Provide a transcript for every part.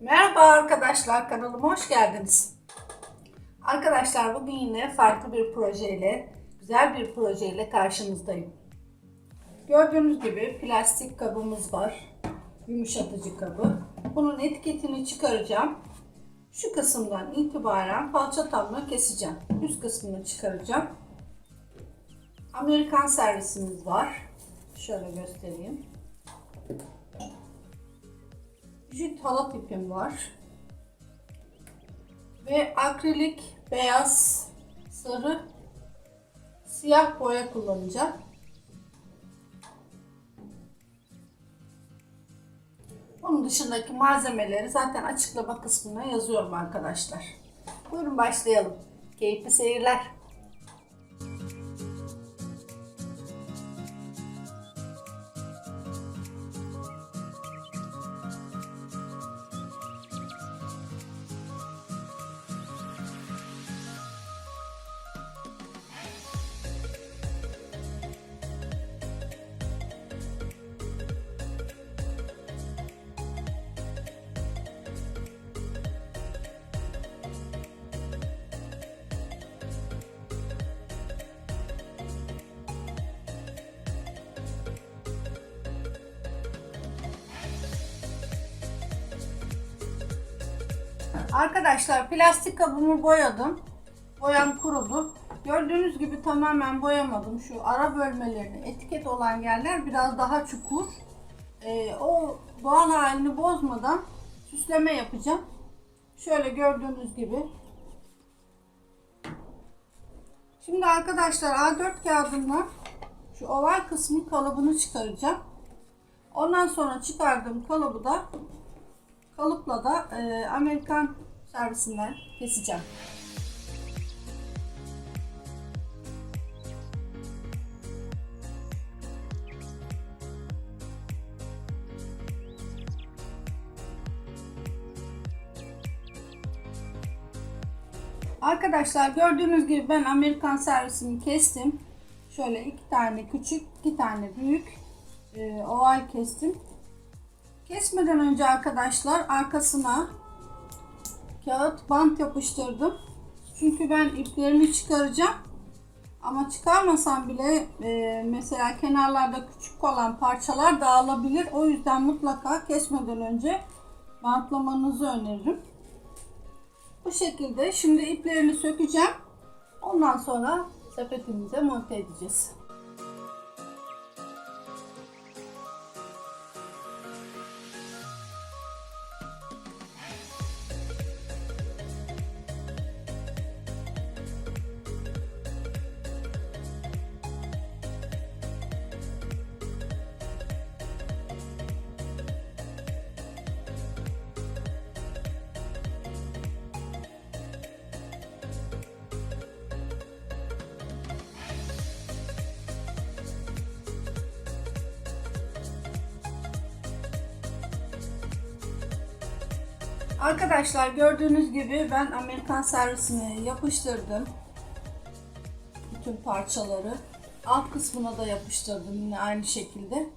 Merhaba arkadaşlar kanalıma hoş geldiniz. Arkadaşlar bugün yine farklı bir projeyle, güzel bir projeyle karşınızdayım. Gördüğünüz gibi plastik kabımız var. Yumuşatıcı kabı. Bunun etiketini çıkaracağım. Şu kısımdan itibaren falçatamla keseceğim. Üst kısmını çıkaracağım. Amerikan servisimiz var. Şöyle göstereyim. Jüt halat ipim var. Ve akrilik, beyaz, sarı, siyah boya kullanacağım. Bunun dışındaki malzemeleri zaten açıklama kısmına yazıyorum arkadaşlar. Buyurun başlayalım. Keyifli seyirler. Arkadaşlar plastik kabımı boyadım. Boyam kurudu. Gördüğünüz gibi tamamen boyamadım. Şu ara bölmelerini etiket olan yerler biraz daha çukur. Ee, o doğal halini bozmadan süsleme yapacağım. Şöyle gördüğünüz gibi. Şimdi arkadaşlar A4 kağıdımla şu oval kısmın kalıbını çıkaracağım. Ondan sonra çıkardığım kalıbı da kalıpla da e, Amerikan servisinden keseceğim. Arkadaşlar gördüğünüz gibi ben Amerikan servisini kestim. Şöyle iki tane küçük, iki tane büyük e, oval kestim. Kesmeden önce arkadaşlar arkasına kağıt bant yapıştırdım. Çünkü ben iplerini çıkaracağım. Ama çıkarmasam bile e, mesela kenarlarda küçük olan parçalar dağılabilir. O yüzden mutlaka kesmeden önce bantlamanızı öneririm. Bu şekilde şimdi iplerini sökeceğim. Ondan sonra sepetimize monte edeceğiz. Arkadaşlar gördüğünüz gibi ben Amerikan servisini yapıştırdım. Bütün parçaları. Alt kısmına da yapıştırdım yine aynı şekilde.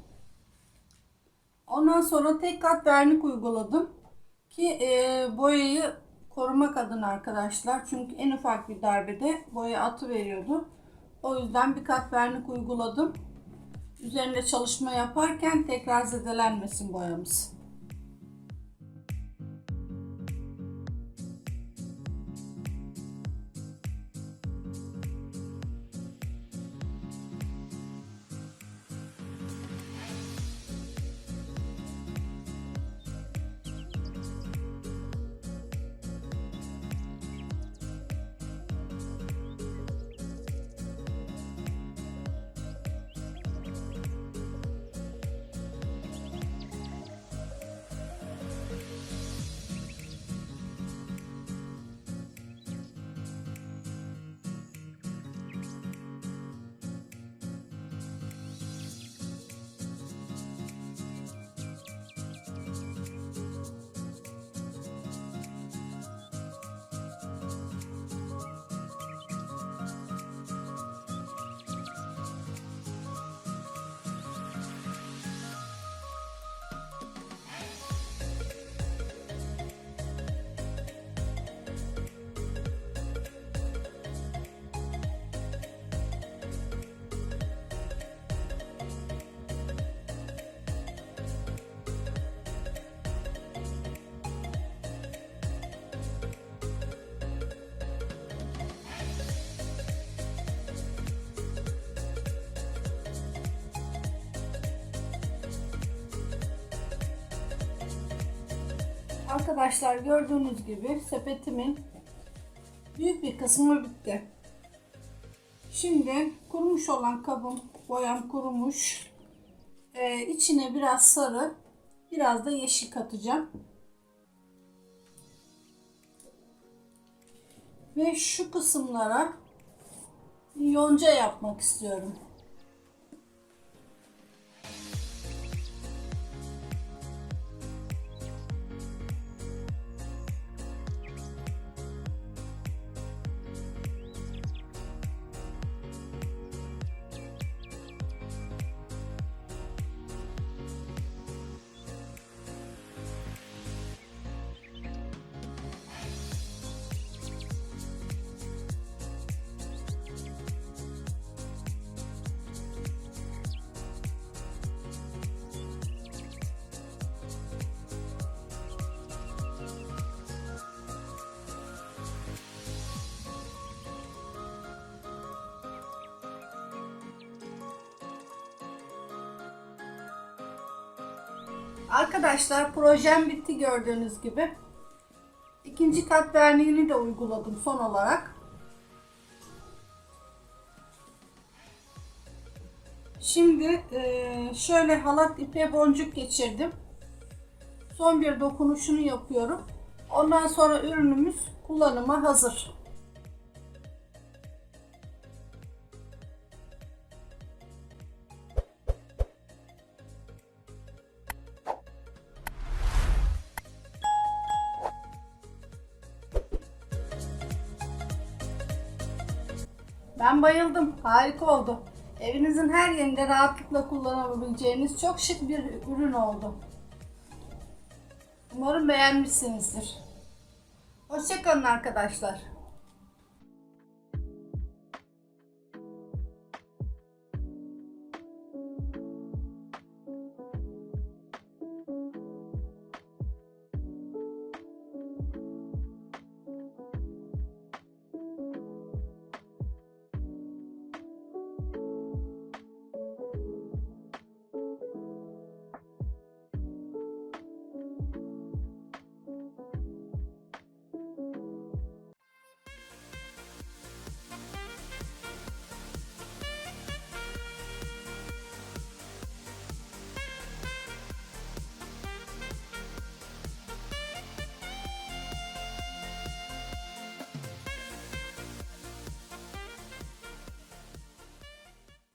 Ondan sonra tek kat vernik uyguladım. Ki e, boyayı korumak adına arkadaşlar. Çünkü en ufak bir darbede boya atı veriyordu. O yüzden bir kat vernik uyguladım. Üzerinde çalışma yaparken tekrar zedelenmesin boyamız. Arkadaşlar gördüğünüz gibi sepetimin büyük bir kısmı bitti. Şimdi kurumuş olan kabım, boyam kurumuş. Ee, içine biraz sarı, biraz da yeşil katacağım. Ve şu kısımlara yonca yapmak istiyorum. Arkadaşlar projem bitti gördüğünüz gibi. İkinci kat verniğini de uyguladım son olarak. Şimdi eee, şöyle halat ipe boncuk geçirdim. Son bir dokunuşunu yapıyorum. Ondan sonra ürünümüz kullanıma hazır. Ben bayıldım. Harika oldu. Evinizin her yerinde rahatlıkla kullanabileceğiniz çok şık bir ürün oldu. Umarım beğenmişsinizdir. Hoşçakalın arkadaşlar.